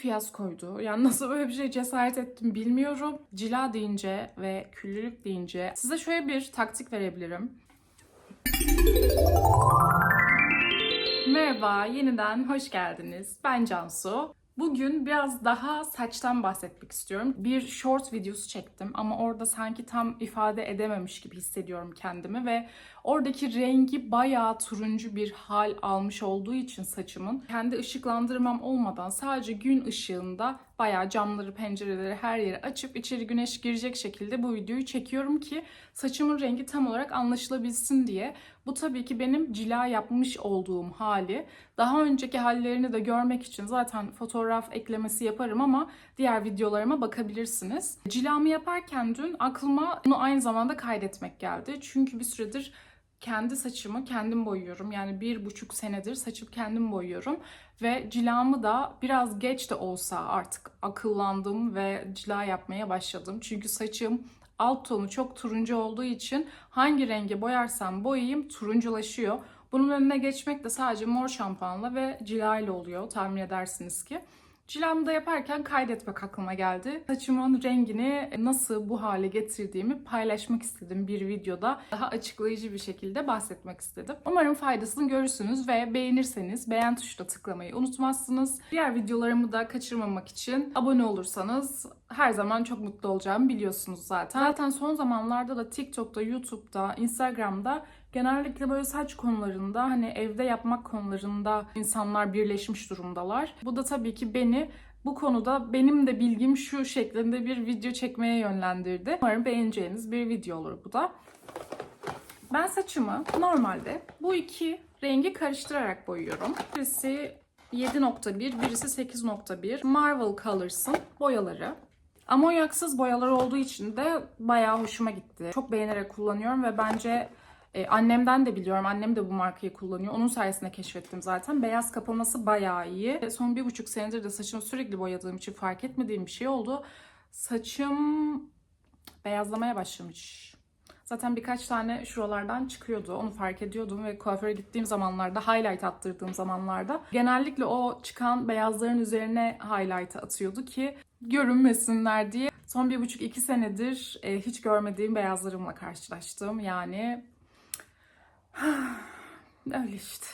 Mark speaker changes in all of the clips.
Speaker 1: fiyaskoydu. Yani nasıl böyle bir şey cesaret ettim bilmiyorum. Cila deyince ve küllülük deyince size şöyle bir taktik verebilirim. Merhaba, yeniden hoş geldiniz. Ben Cansu. Bugün biraz daha saçtan bahsetmek istiyorum. Bir short videosu çektim ama orada sanki tam ifade edememiş gibi hissediyorum kendimi ve oradaki rengi bayağı turuncu bir hal almış olduğu için saçımın kendi ışıklandırmam olmadan sadece gün ışığında bayağı camları, pencereleri her yeri açıp içeri güneş girecek şekilde bu videoyu çekiyorum ki saçımın rengi tam olarak anlaşılabilsin diye. Bu tabii ki benim cila yapmış olduğum hali. Daha önceki hallerini de görmek için zaten fotoğraf eklemesi yaparım ama diğer videolarıma bakabilirsiniz. Cilamı yaparken dün aklıma bunu aynı zamanda kaydetmek geldi. Çünkü bir süredir kendi saçımı kendim boyuyorum. Yani bir buçuk senedir saçımı kendim boyuyorum. Ve cilamı da biraz geç de olsa artık akıllandım ve cila yapmaya başladım. Çünkü saçım alt tonu çok turuncu olduğu için hangi renge boyarsam boyayayım turunculaşıyor. Bunun önüne geçmek de sadece mor şampuanla ve cila ile oluyor tahmin edersiniz ki. Cilamı da yaparken kaydetmek aklıma geldi. Saçımın rengini nasıl bu hale getirdiğimi paylaşmak istedim bir videoda. Daha açıklayıcı bir şekilde bahsetmek istedim. Umarım faydasını görürsünüz ve beğenirseniz beğen tuşuna tıklamayı unutmazsınız. Diğer videolarımı da kaçırmamak için abone olursanız her zaman çok mutlu olacağımı biliyorsunuz zaten. Zaten son zamanlarda da TikTok'ta, YouTube'da, Instagram'da genellikle böyle saç konularında hani evde yapmak konularında insanlar birleşmiş durumdalar. Bu da tabii ki beni bu konuda benim de bilgim şu şeklinde bir video çekmeye yönlendirdi. Umarım beğeneceğiniz bir video olur bu da. Ben saçımı normalde bu iki rengi karıştırarak boyuyorum. Birisi 7.1, birisi 8.1. Marvel Colors'ın boyaları. Amonyaksız boyalar olduğu için de bayağı hoşuma gitti. Çok beğenerek kullanıyorum ve bence e, annemden de biliyorum. Annem de bu markayı kullanıyor. Onun sayesinde keşfettim zaten. Beyaz kapaması bayağı iyi. Son bir buçuk senedir de saçımı sürekli boyadığım için fark etmediğim bir şey oldu. Saçım beyazlamaya başlamış. Zaten birkaç tane şuralardan çıkıyordu. Onu fark ediyordum ve kuaföre gittiğim zamanlarda, highlight attırdığım zamanlarda genellikle o çıkan beyazların üzerine highlight atıyordu ki görünmesinler diye. Son bir buçuk iki senedir e, hiç görmediğim beyazlarımla karşılaştım. Yani öyle işte.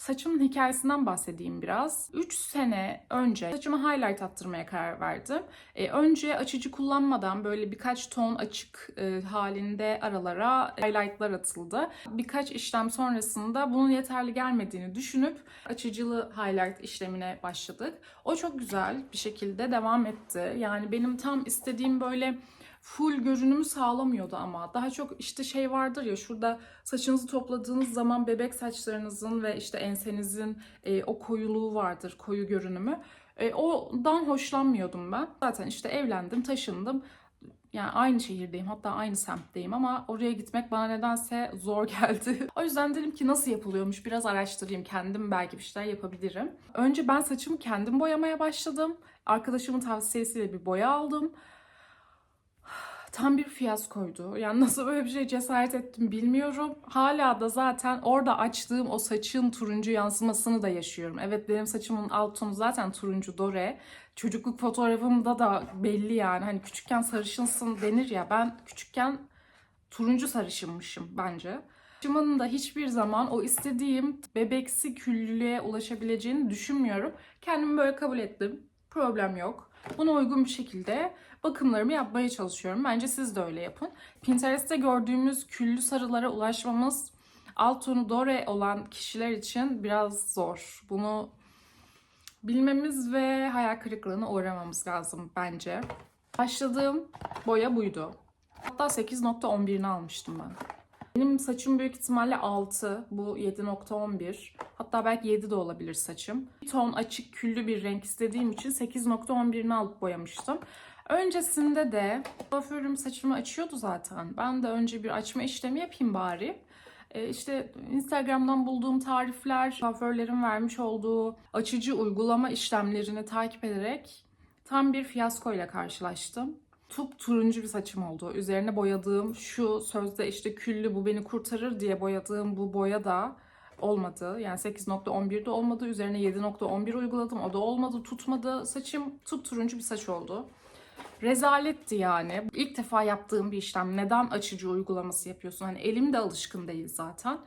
Speaker 1: Saçımın hikayesinden bahsedeyim biraz. 3 sene önce saçıma highlight attırmaya karar verdim. Ee, önce açıcı kullanmadan böyle birkaç ton açık e, halinde aralara highlightlar atıldı. Birkaç işlem sonrasında bunun yeterli gelmediğini düşünüp açıcılı highlight işlemine başladık. O çok güzel bir şekilde devam etti. Yani benim tam istediğim böyle full görünümü sağlamıyordu ama daha çok işte şey vardır ya şurada saçınızı topladığınız zaman bebek saçlarınızın ve işte ensenizin e, o koyuluğu vardır koyu görünümü. E, ondan hoşlanmıyordum ben. Zaten işte evlendim, taşındım. Yani aynı şehirdeyim hatta aynı semtteyim ama oraya gitmek bana nedense zor geldi. o yüzden dedim ki nasıl yapılıyormuş biraz araştırayım kendim belki bir şeyler yapabilirim. Önce ben saçımı kendim boyamaya başladım. Arkadaşımın tavsiyesiyle bir boya aldım tam bir fiyaskoydu. Yani nasıl böyle bir şey cesaret ettim bilmiyorum. Hala da zaten orada açtığım o saçın turuncu yansımasını da yaşıyorum. Evet benim saçımın alt tonu zaten turuncu dore. Çocukluk fotoğrafımda da belli yani. Hani küçükken sarışınsın denir ya. Ben küçükken turuncu sarışınmışım bence. Saçımın da hiçbir zaman o istediğim bebeksi küllülüğe ulaşabileceğini düşünmüyorum. Kendimi böyle kabul ettim. Problem yok. Buna uygun bir şekilde bakımlarımı yapmaya çalışıyorum. Bence siz de öyle yapın. Pinterest'te gördüğümüz küllü sarılara ulaşmamız alt tonu dore olan kişiler için biraz zor. Bunu bilmemiz ve hayal kırıklığına uğramamız lazım bence. Başladığım boya buydu. Hatta 8.11'ini almıştım ben. Benim saçım büyük ihtimalle 6. Bu 7.11. Hatta belki 7 de olabilir saçım. Bir ton açık küllü bir renk istediğim için 8.11'ini alıp boyamıştım. Öncesinde de kuaförüm saçımı açıyordu zaten. Ben de önce bir açma işlemi yapayım bari. Ee, işte Instagram'dan bulduğum tarifler, kuaförlerin vermiş olduğu açıcı uygulama işlemlerini takip ederek tam bir fiyaskoyla karşılaştım. Tup turuncu bir saçım oldu. Üzerine boyadığım şu sözde işte küllü bu beni kurtarır diye boyadığım bu boya da olmadı. Yani 8.11'de olmadı. Üzerine 7.11 uyguladım. O da olmadı. Tutmadı. Saçım turuncu bir saç oldu. Rezaletti yani. İlk defa yaptığım bir işlem. Neden açıcı uygulaması yapıyorsun? Hani elim de alışkın değil zaten.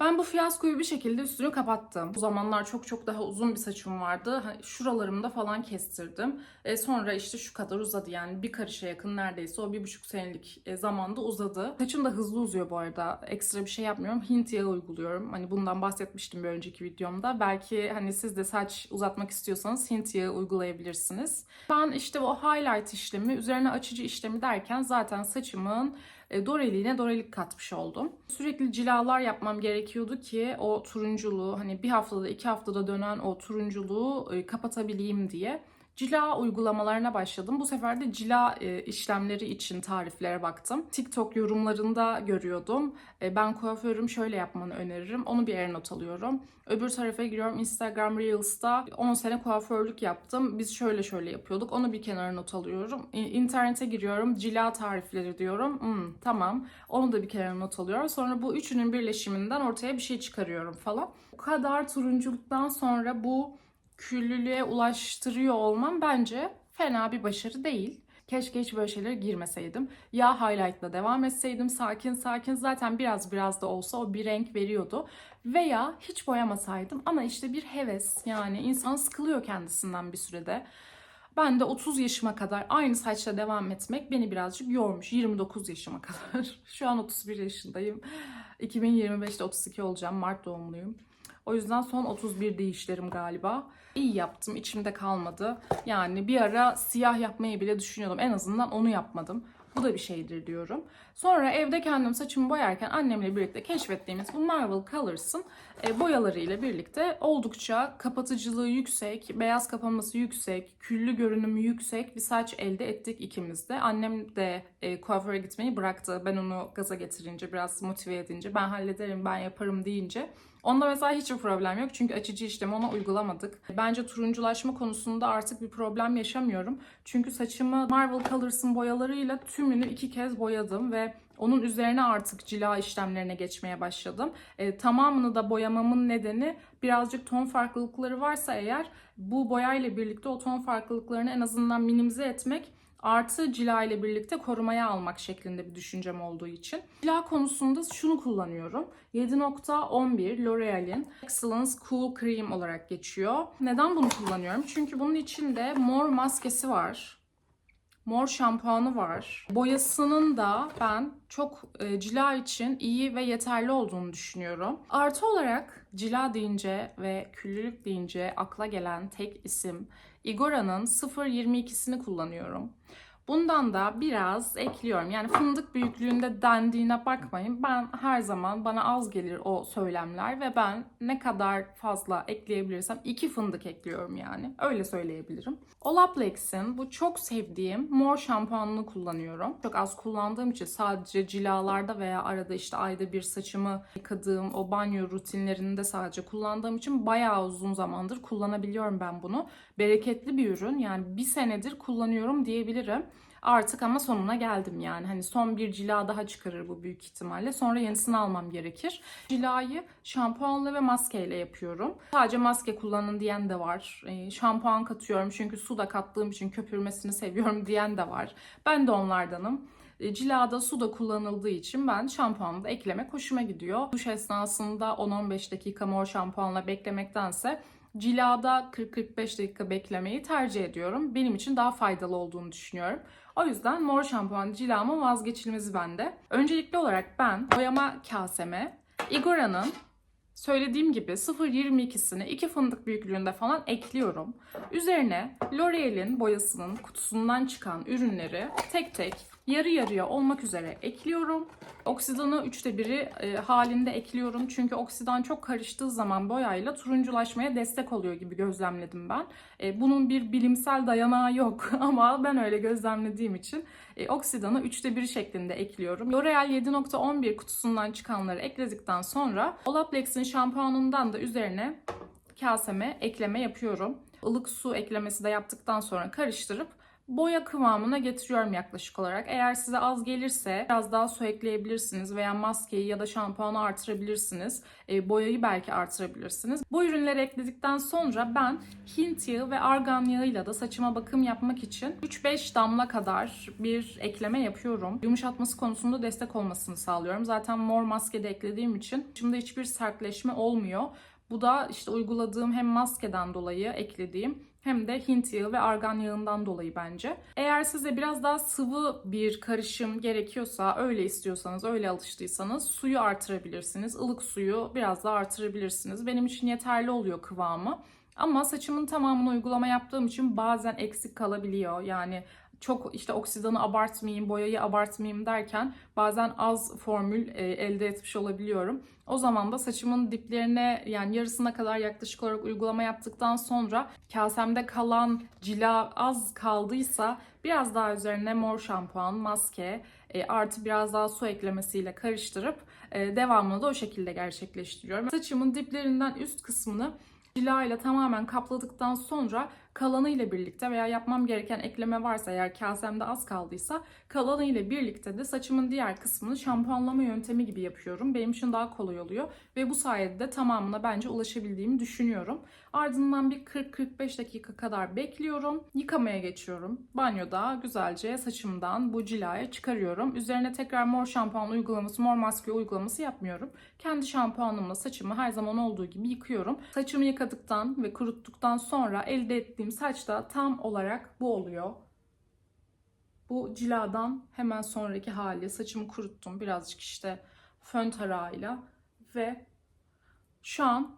Speaker 1: Ben bu fiyaskoyu bir şekilde üstünü kapattım. O zamanlar çok çok daha uzun bir saçım vardı. Şuralarımda falan kestirdim. E sonra işte şu kadar uzadı yani bir karışa yakın neredeyse o bir buçuk senelik e, zamanda uzadı. Saçım da hızlı uzuyor bu arada. Ekstra bir şey yapmıyorum. Hint yağı uyguluyorum. Hani bundan bahsetmiştim bir önceki videomda. Belki hani siz de saç uzatmak istiyorsanız Hint yağı uygulayabilirsiniz. Ben işte o highlight işlemi, üzerine açıcı işlemi derken zaten saçımın doreliğine dorelik katmış oldum. Sürekli cilalar yapmam gerekiyordu ki o turunculuğu hani bir haftada iki haftada dönen o turunculuğu e, kapatabileyim diye. Cila uygulamalarına başladım. Bu sefer de cila e, işlemleri için tariflere baktım. TikTok yorumlarında görüyordum. E, ben kuaförüm şöyle yapmanı öneririm. Onu bir yere not alıyorum. Öbür tarafa giriyorum Instagram Reels'ta 10 sene kuaförlük yaptım. Biz şöyle şöyle yapıyorduk. Onu bir kenara not alıyorum. İnternete giriyorum. Cila tarifleri diyorum. Hmm, tamam. Onu da bir kenara not alıyorum. Sonra bu üçünün birleşiminden ortaya bir şey çıkarıyorum falan. Bu kadar turunculuktan sonra bu küllülüğe ulaştırıyor olmam bence fena bir başarı değil. Keşke hiç böyle şeylere girmeseydim. Ya highlight'la devam etseydim sakin sakin zaten biraz biraz da olsa o bir renk veriyordu. Veya hiç boyamasaydım ama işte bir heves yani insan sıkılıyor kendisinden bir sürede. Ben de 30 yaşıma kadar aynı saçla devam etmek beni birazcık yormuş. 29 yaşıma kadar. Şu an 31 yaşındayım. 2025'te 32 olacağım. Mart doğumluyum. O yüzden son 31 değişlerim galiba. İyi yaptım, içimde kalmadı. Yani bir ara siyah yapmayı bile düşünüyordum. En azından onu yapmadım. Bu da bir şeydir diyorum. Sonra evde kendim saçımı boyarken annemle birlikte keşfettiğimiz bu Marvel Colors'ın e, boyalarıyla birlikte oldukça kapatıcılığı yüksek, beyaz kapanması yüksek, küllü görünümü yüksek bir saç elde ettik ikimiz de. Annem de e, kuaföre gitmeyi bıraktı. Ben onu gaza getirince, biraz motive edince, ben hallederim, ben yaparım deyince Onda mesela hiçbir problem yok çünkü açıcı işlemi ona uygulamadık. Bence turunculaşma konusunda artık bir problem yaşamıyorum. Çünkü saçımı Marvel Colors'ın boyalarıyla tümünü iki kez boyadım ve onun üzerine artık cila işlemlerine geçmeye başladım. E, tamamını da boyamamın nedeni birazcık ton farklılıkları varsa eğer bu boyayla birlikte o ton farklılıklarını en azından minimize etmek artı cila ile birlikte korumaya almak şeklinde bir düşüncem olduğu için. Cila konusunda şunu kullanıyorum. 7.11 L'Oreal'in Excellence Cool Cream olarak geçiyor. Neden bunu kullanıyorum? Çünkü bunun içinde mor maskesi var. Mor şampuanı var. Boyasının da ben çok e, cila için iyi ve yeterli olduğunu düşünüyorum. Artı olarak cila deyince ve küllülük deyince akla gelen tek isim Igora'nın 0.22'sini kullanıyorum. Bundan da biraz ekliyorum. Yani fındık büyüklüğünde dendiğine bakmayın. Ben her zaman bana az gelir o söylemler ve ben ne kadar fazla ekleyebilirsem iki fındık ekliyorum yani. Öyle söyleyebilirim. Olaplex'in bu çok sevdiğim mor şampuanını kullanıyorum. Çok az kullandığım için sadece cilalarda veya arada işte ayda bir saçımı yıkadığım o banyo rutinlerinde sadece kullandığım için bayağı uzun zamandır kullanabiliyorum ben bunu. Bereketli bir ürün yani bir senedir kullanıyorum diyebilirim. Artık ama sonuna geldim yani. Hani son bir cila daha çıkarır bu büyük ihtimalle. Sonra yenisini almam gerekir. Cilayı şampuanla ve maskeyle yapıyorum. Sadece maske kullanın diyen de var. E, şampuan katıyorum çünkü su da kattığım için köpürmesini seviyorum diyen de var. Ben de onlardanım. E, cilada su da kullanıldığı için ben şampuanı da eklemek hoşuma gidiyor. Duş esnasında 10-15 dakika mor şampuanla beklemektense cilada 40-45 dakika beklemeyi tercih ediyorum. Benim için daha faydalı olduğunu düşünüyorum. O yüzden mor şampuan cilamın vazgeçilmezi bende. Öncelikli olarak ben boyama kaseme Igora'nın söylediğim gibi 0.22'sini 2 fındık büyüklüğünde falan ekliyorum. Üzerine L'Oreal'in boyasının kutusundan çıkan ürünleri tek tek yarı yarıya olmak üzere ekliyorum. Oksidanı üçte biri e, halinde ekliyorum. Çünkü oksidan çok karıştığı zaman boyayla turunculaşmaya destek oluyor gibi gözlemledim ben. E, bunun bir bilimsel dayanağı yok ama ben öyle gözlemlediğim için e, oksidanı üçte biri şeklinde ekliyorum. L'Oreal 7.11 kutusundan çıkanları ekledikten sonra Olaplex'in şampuanından da üzerine kaseme ekleme yapıyorum. Ilık su eklemesi de yaptıktan sonra karıştırıp boya kıvamına getiriyorum yaklaşık olarak. Eğer size az gelirse biraz daha su ekleyebilirsiniz veya maskeyi ya da şampuanı artırabilirsiniz. E, boyayı belki artırabilirsiniz. Bu ürünleri ekledikten sonra ben Hint yağı ve argan yağıyla da saçıma bakım yapmak için 3-5 damla kadar bir ekleme yapıyorum. Yumuşatması konusunda destek olmasını sağlıyorum. Zaten mor maske de eklediğim için şimdi hiçbir sertleşme olmuyor. Bu da işte uyguladığım hem maskeden dolayı eklediğim hem de Hint yağı ve argan yağından dolayı bence. Eğer size biraz daha sıvı bir karışım gerekiyorsa, öyle istiyorsanız, öyle alıştıysanız suyu artırabilirsiniz. Ilık suyu biraz daha artırabilirsiniz. Benim için yeterli oluyor kıvamı. Ama saçımın tamamını uygulama yaptığım için bazen eksik kalabiliyor. Yani çok işte oksidanı abartmayayım, boyayı abartmayayım derken bazen az formül e, elde etmiş olabiliyorum. O zaman da saçımın diplerine yani yarısına kadar yaklaşık olarak uygulama yaptıktan sonra kasemde kalan cila az kaldıysa biraz daha üzerine mor şampuan, maske e, artı biraz daha su eklemesiyle karıştırıp e, devamını da o şekilde gerçekleştiriyorum. Saçımın diplerinden üst kısmını cila ile tamamen kapladıktan sonra kalanı ile birlikte veya yapmam gereken ekleme varsa eğer kasemde az kaldıysa kalanı ile birlikte de saçımın diğer kısmını şampuanlama yöntemi gibi yapıyorum. Benim için daha kolay oluyor ve bu sayede de tamamına bence ulaşabildiğimi düşünüyorum. Ardından bir 40-45 dakika kadar bekliyorum. Yıkamaya geçiyorum. Banyoda güzelce saçımdan bu cilaya çıkarıyorum. Üzerine tekrar mor şampuan uygulaması, mor maske uygulaması yapmıyorum. Kendi şampuanımla saçımı her zaman olduğu gibi yıkıyorum. Saçımı yıkadıktan ve kuruttuktan sonra elde ettiğim saç da tam olarak bu oluyor. Bu ciladan hemen sonraki hali. Saçımı kuruttum birazcık işte fön tarağıyla ve şu an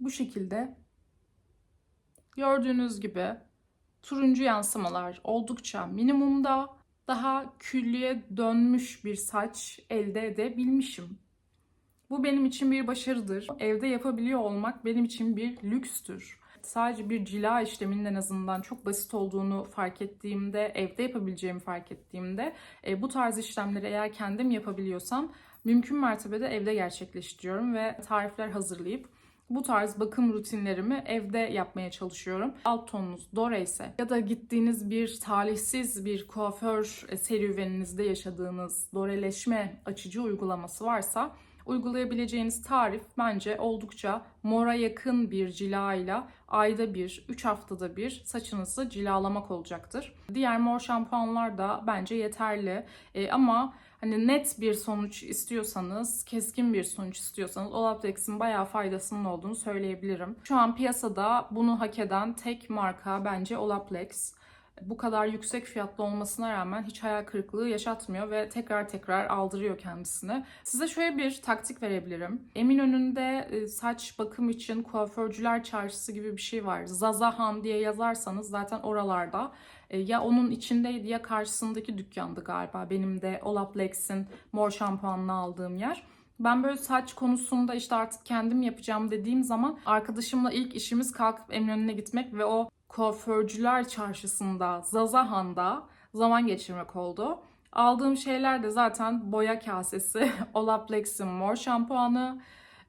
Speaker 1: bu şekilde gördüğünüz gibi turuncu yansımalar oldukça minimumda daha küllüye dönmüş bir saç elde edebilmişim. Bu benim için bir başarıdır. Evde yapabiliyor olmak benim için bir lükstür. Sadece bir cila işleminin en azından çok basit olduğunu fark ettiğimde, evde yapabileceğimi fark ettiğimde e, bu tarz işlemleri eğer kendim yapabiliyorsam mümkün mertebede evde gerçekleştiriyorum ve tarifler hazırlayıp bu tarz bakım rutinlerimi evde yapmaya çalışıyorum. Alt tonunuz Dore ise ya da gittiğiniz bir talihsiz bir kuaför serüveninizde yaşadığınız doreleşme açıcı uygulaması varsa uygulayabileceğiniz tarif bence oldukça mora yakın bir cilayla ayda bir, 3 haftada bir saçınızı cilalamak olacaktır. Diğer mor şampuanlar da bence yeterli. E, ama hani net bir sonuç istiyorsanız, keskin bir sonuç istiyorsanız Olaplex'in bayağı faydasının olduğunu söyleyebilirim. Şu an piyasada bunu hak eden tek marka bence Olaplex bu kadar yüksek fiyatlı olmasına rağmen hiç hayal kırıklığı yaşatmıyor ve tekrar tekrar aldırıyor kendisini. Size şöyle bir taktik verebilirim. Eminönü'nde e, saç bakım için kuaförcüler çarşısı gibi bir şey var. Zazahan diye yazarsanız zaten oralarda e, ya onun içindeydi ya karşısındaki dükkandı galiba. Benim de Olaplex'in mor şampuanını aldığım yer. Ben böyle saç konusunda işte artık kendim yapacağım dediğim zaman arkadaşımla ilk işimiz kalkıp Eminönü'ne gitmek ve o kuaförcüler çarşısında, Zazahan'da zaman geçirmek oldu. Aldığım şeyler de zaten boya kasesi, Olaplex'in mor şampuanı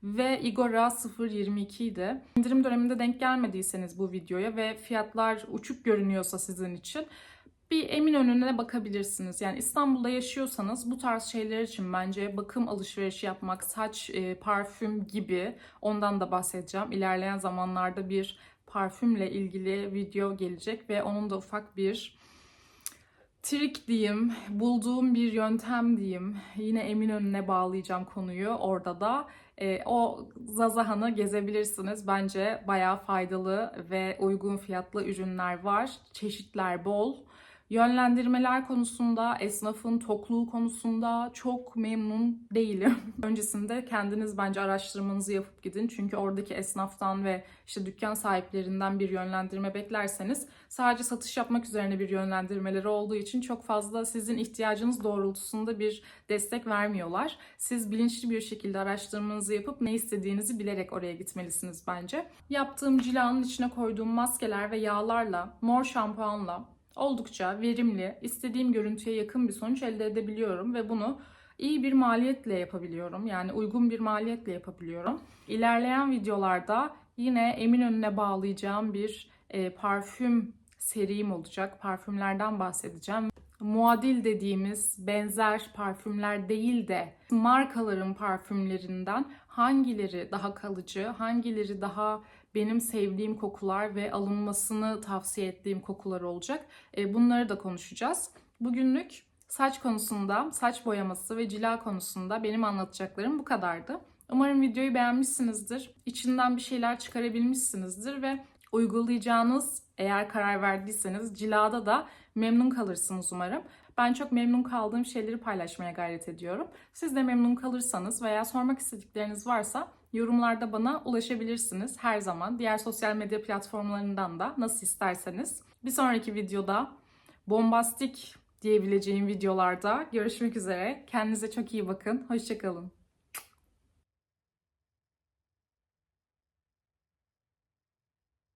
Speaker 1: ve Igora 022 idi. İndirim döneminde denk gelmediyseniz bu videoya ve fiyatlar uçuk görünüyorsa sizin için bir emin önüne bakabilirsiniz. Yani İstanbul'da yaşıyorsanız bu tarz şeyler için bence bakım alışverişi yapmak, saç, e, parfüm gibi ondan da bahsedeceğim. İlerleyen zamanlarda bir parfümle ilgili video gelecek ve onun da ufak bir trik diyeyim, bulduğum bir yöntem diyeyim. Yine emin önüne bağlayacağım konuyu orada da. E, o Zazahan'ı gezebilirsiniz. Bence bayağı faydalı ve uygun fiyatlı ürünler var. Çeşitler bol. Yönlendirmeler konusunda, esnafın tokluğu konusunda çok memnun değilim. Öncesinde kendiniz bence araştırmanızı yapıp gidin. Çünkü oradaki esnaftan ve işte dükkan sahiplerinden bir yönlendirme beklerseniz sadece satış yapmak üzerine bir yönlendirmeleri olduğu için çok fazla sizin ihtiyacınız doğrultusunda bir destek vermiyorlar. Siz bilinçli bir şekilde araştırmanızı yapıp ne istediğinizi bilerek oraya gitmelisiniz bence. Yaptığım cilanın içine koyduğum maskeler ve yağlarla, mor şampuanla oldukça verimli, istediğim görüntüye yakın bir sonuç elde edebiliyorum ve bunu iyi bir maliyetle yapabiliyorum. Yani uygun bir maliyetle yapabiliyorum. İlerleyen videolarda yine Eminönü'ne bağlayacağım bir e, parfüm serim olacak. Parfümlerden bahsedeceğim. Muadil dediğimiz benzer parfümler değil de markaların parfümlerinden hangileri daha kalıcı, hangileri daha benim sevdiğim kokular ve alınmasını tavsiye ettiğim kokular olacak. E, Bunları da konuşacağız. Bugünlük saç konusunda, saç boyaması ve cila konusunda benim anlatacaklarım bu kadardı. Umarım videoyu beğenmişsinizdir. İçinden bir şeyler çıkarabilmişsinizdir ve uygulayacağınız eğer karar verdiyseniz cilada da memnun kalırsınız umarım. Ben çok memnun kaldığım şeyleri paylaşmaya gayret ediyorum. Siz de memnun kalırsanız veya sormak istedikleriniz varsa yorumlarda bana ulaşabilirsiniz her zaman. Diğer sosyal medya platformlarından da nasıl isterseniz. Bir sonraki videoda bombastik diyebileceğim videolarda görüşmek üzere. Kendinize çok iyi bakın. Hoşçakalın.